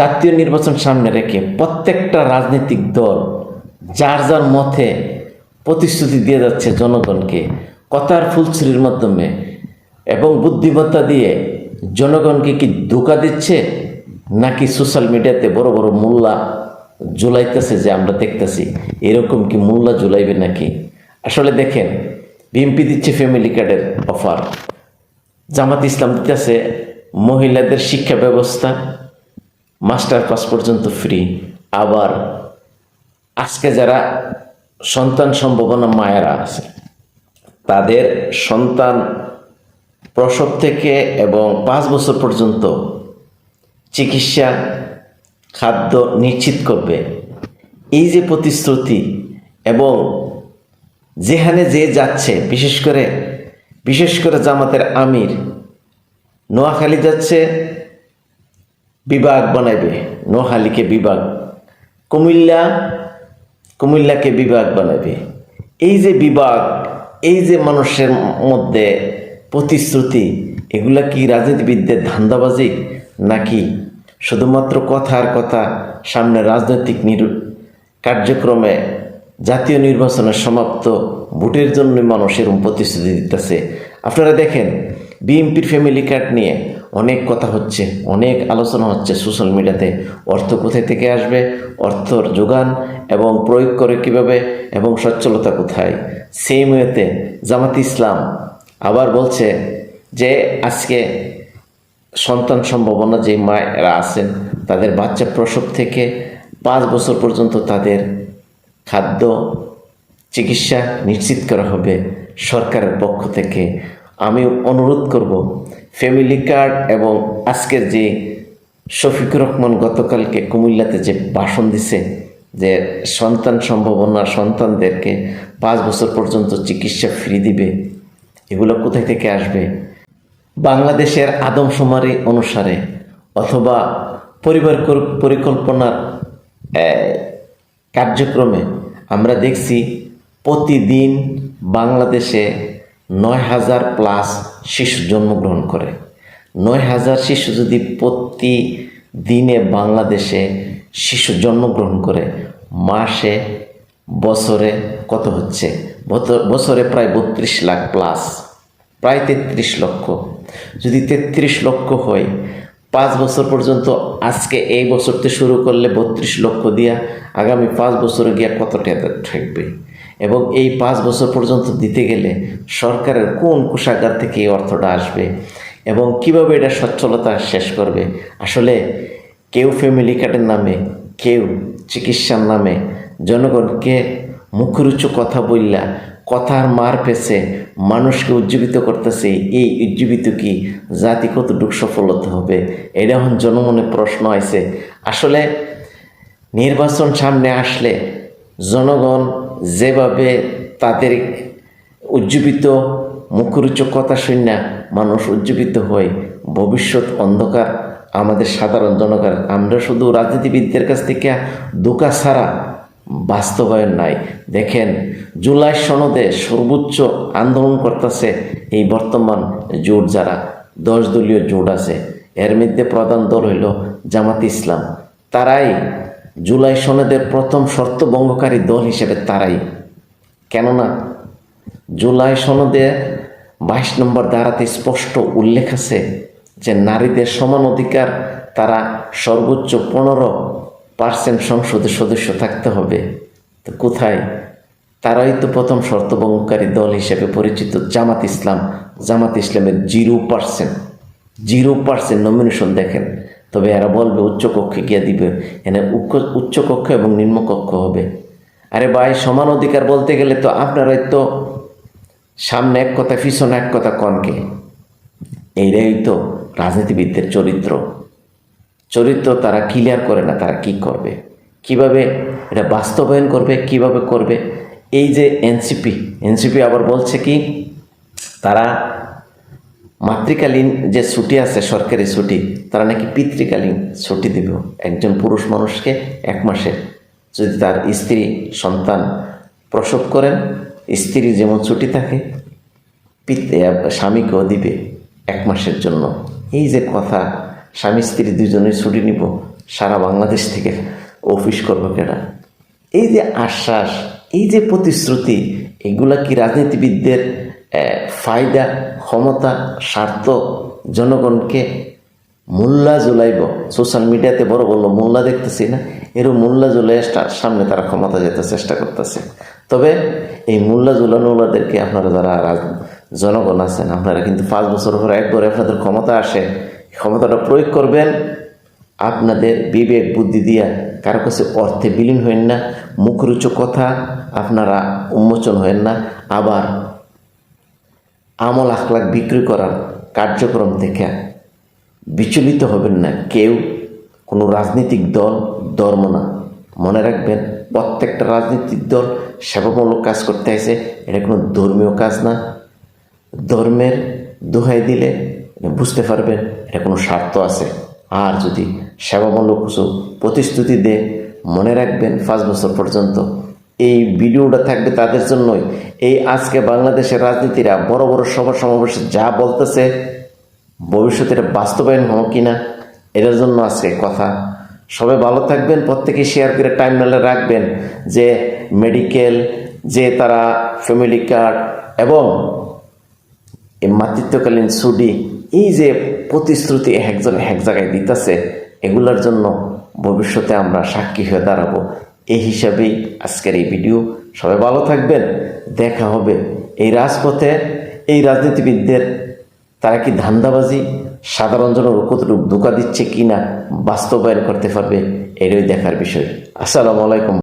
জাতীয় নির্বাচন সামনে রেখে প্রত্যেকটা রাজনৈতিক দল যার যার মতে প্রতিশ্রুতি দিয়ে যাচ্ছে জনগণকে, কথার ফুলছুরির মাধ্যমে এবং বুদ্ধিমত্তা দিয়ে জনগণকে কি ধোকা দিচ্ছে নাকি সোশ্যাল মিডিয়াতে বড় বড় মোল্লা জুলাইতেছে যে আমরা দেখতেছি? এরকম কি মোল্লা জুলাইবে নাকি? আসলে দেখেন বিএমপি দিচ্ছে ফ্যামিলি কার্ডের অফার জামাত ইসলাম দিতেছে মহিলাদের শিক্ষা ব্যবস্থা মাস্টার পাস পর্যন্ত ফ্রি। আবার আজকে যারা সন্তান সম্ভাবনা মায়েরা আছে, তাদের সন্তান প্রসব থেকে এবং পাঁচ বছর পর্যন্ত চিকিৎসা খাদ্য নিশ্চিত করবে। এই যে প্রতিশ্রুতি এবং যেখানে যে যাচ্ছে, বিশেষ করে বিশেষ করে জামাতের আমির, নোয়াখালী যাচ্ছে বিভাগ বানাইবে। নোয়াখালীকে বিভাগ, কুমিল্লা, কুমিল্লাকে বিভাগ বানাবে এই যে বিভাগ, এই যে মানুষের মধ্যে প্রতিশ্রুতি, এগুলা কি রাজনীতিবিদদের ধান্দাবাজি নাকি শুধুমাত্র কথার কথা সামনে রাজনৈতিক নির, কার্যক্রমে জাতীয় নির্বাচনের সমাপ্ত ভোটের জন্য মানুষ এরকম প্রতিশ্রুতি দিতেছে? আপনারা দেখেন, বিএনপির ফ্যামিলি কার্ড নিয়ে অনেক কথা হচ্ছে, অনেক আলোচনা হচ্ছে সোশ্যাল মিডিয়াতে অর্থ কোথায় থেকে আসবে, অর্থর যোগান এবং প্রয়োগ করে কীভাবে এবং সচ্ছলতা কোথায়। সেই ওয়েতে জামাত ইসলাম আবার বলছে যে, আজকে সন্তান সম্ভাবনা যে মায়েরা আছেন, তাদের বাচ্চা প্রসব থেকে পাঁচ বছর পর্যন্ত তাদের খাদ্য, চিকিৎসা নিশ্চিত করা হবে সরকারের পক্ষ থেকে। আমি অনুরোধ করব ফ্যামিলি কার্ড এবং আজকের যে শফিকুর রহমান গতকালকে কুমিল্লাতে যে ভাষণ দিছে যে সন্তান সম্ভাবনা সন্তানদেরকে পাঁচ বছর পর্যন্ত চিকিৎসা ফ্রি দিবে, এগুলো কোথায় থেকে আসবে? বাংলাদেশের আদমশুমারি অনুসারে অথবা পরিবার পরিকল্পনার কার্যক্রমে আমরা দেখছি প্রতিদিন বাংলাদেশে নয় হাজার প্লাস শিশু জন্মগ্রহণ করে। নয় হাজার শিশু যদি প্রতি দিনে বাংলাদেশে শিশু জন্মগ্রহণ করে, মাসে, বছরে কত হচ্ছে? বছরে প্রায় বত্রিশ লাখ প্লাস, প্রায় তেত্রিশ লক্ষ। যদি তেত্রিশ লক্ষ হয়, পাঁচ বছর পর্যন্ত আজকে এই বছরতে শুরু করলে বত্রিশ লক্ষ দিয়া আগামী পাঁচ বছরে গিয়া কত টাকা থাকবে এবং এই পাঁচ বছর পর্যন্ত দিতে গেলে সরকারের কোন কোষাগার থেকে এই অর্থটা আসবে এবং কীভাবে এটা সচ্ছলতা শেষ করবে? আসলে কেউ ফ্যামিলি কার্ডের নামে, কেউ চিকিৎসার নামে, জনগণকে মুখরুচু কথা বললা কথার মার পেছে, মানুষকে উজ্জীবিত করতেছে, এই উজ্জীবিত কি জাতি কতটুকু সফলতা হবে? এটা এখন জনমনে প্রশ্ন আছে আসলে নির্বাচন সামনে আসলে জনগণ যেভাবে তাদের উজ্জীবিত মুখরুচক কথা মানুষ উজ্জীবিত হয় ভবিষ্যৎ অন্ধকার আমাদের সাধারণ জনগণ, আমরা শুধু রাজনীতিবিদদের কাছ থেকে দোকা ছাড়া বাস্তবায়ন নাই। দেখেন, জুলাই সনদে সর্বোচ্চ আন্দোলন করতেছে এই বর্তমান জোট যারা, দশ দলীয় জোট আছে। এর মধ্যে প্রধান দল হইল জামাত ইসলাম। তারাই জুলাই সনদের প্রথম শর্ত ভঙ্গকারী দল হিসেবে তারাই। কেননা, জুলাই সনদে বাইশ নম্বর ধারাতে স্পষ্ট উল্লেখ আছে যে নারীদের সমান অধিকার, তারা সর্বোচ্চ পনেরো পার্সেন্ট সংসদের সদস্য থাকতে হবে। তো কোথায়? তারাই তো প্রথম শর্তভঙ্গকারী দল হিসেবে পরিচিত জামাত ইসলাম। জামাত ইসলামের zero percent zero percent nomination দেখেন। তবে এরা বলবে উচ্চকক্ষে গিয়ে দিবে। এনে উচ্চ উচ্চকক্ষ এবং নিম্নকক্ষ হবে। আরে ভাই, সমান অধিকার বলতে গেলে তো আপনারাই তো সামনে এক কথা, পিছনে এক কথা কনকে এইটাই তো রাজনীতিবিদদের চরিত্র। চরিত্র তারা ক্লিয়ার করে না, তারা কি করবে? কীভাবে এটা বাস্তবায়ন করবে, কীভাবে করবে? এই যে এনসিপি এনসিপি আবার বলছে কি, তারা মাতৃকালীন যে ছুটি আছে, সরকারি ছুটি, তারা নাকি পিতৃকালীন ছুটি দিব। একজন পুরুষ মানুষকে এক মাসে যদি তার স্ত্রী, সন্তান প্রসব করেন, স্ত্রী যেমন ছুটি থাকে স্বামীকেও দিবে এক মাসের জন্য। এই যে কথা, স্বামী, স্ত্রী দুজনে ছুটি নিব, সারা বাংলাদেশ থেকে অফিস করব কেনা এই যে আশ্বাস, এই যে প্রতিশ্রুতি, এগুলা কি রাজনীতিবিদদের ফায়দা, ক্ষমতা, স্বার্থ জনগণকে মোল্লা জুলাইব সোশ্যাল মিডিয়াতে বড় বড় মোল্লা দেখতেছি না? এরও মোল্লা জুলাই সামনে তারা ক্ষমতা যেতে চেষ্টা করতেছে। তবে এই মোল্লা জুলানোলাদেরকে আপনারা যারা জনগণ আছেন, আপনারা কিন্তু পাঁচ বছর পরে একবারে আপনাদের ক্ষমতা আসে। ক্ষমতাটা প্রয়োগ করবেন, আপনাদের বিবেক, বুদ্ধি দিয়া কারও কাছে অর্থে বিলীন হইন না মুখরুচ কথা আপনারা উন্মোচন হইন না, আবার আমল আখলাখ বিক্রি করার কার্যক্রম থেকে বিচলিত হবেন না কেউ। কোনো রাজনৈতিক দল, ধর্ম না। মনে রাখবেন, প্রত্যেকটা রাজনৈতিক দল সেবামূলক কাজ করতে আসে এটা কোনো ধর্মীয় কাজ না। ধর্মের দোহাই দিলে বুঝতে পারবেন এটা কোনো স্বার্থ আছে। আর যদি সেবামূলক কিছু প্রতিশ্রুতি দেয়, মনে রাখবেন পাঁচ বছর পর্যন্ত এই ভিডিওটা থাকবে তাদের জন্যই। এই আজকে বাংলাদেশের রাজনীতিরা বড় বড় সভা সমাবেশে যা বলতেছে ভবিষ্যতে বাস্তবায়ন হব কিনা এটার জন্য আজকে কথা। সবাই ভালো থাকবেন, প্রত্যেকে শেয়ার করে টাইম নালে রাখবেন যে মেডিকেল যে তারা ফ্যামিলি কার্ড এবং এই মাতৃত্বকালীন ছুটি, এই যে প্রতিশ্রুতি একজন এক জায়গায় দিতেছে, এগুলোর জন্য ভবিষ্যতে আমরা সাক্ষী হয়ে দাঁড়াবো। এই হিসাবেই আজকের এই ভিডিও। সবাই ভালো থাকবেন। দেখা হবে এই রাজপথে। এই রাজনীতিবিদদের তারা কি ধান্দাবাজি, সাধারণ জনের কতটুকু ধোকা দিচ্ছে কিনা বাস্তবায়ন করতে পারবে এটাই দেখার বিষয়। আসসালামু আলাইকুম।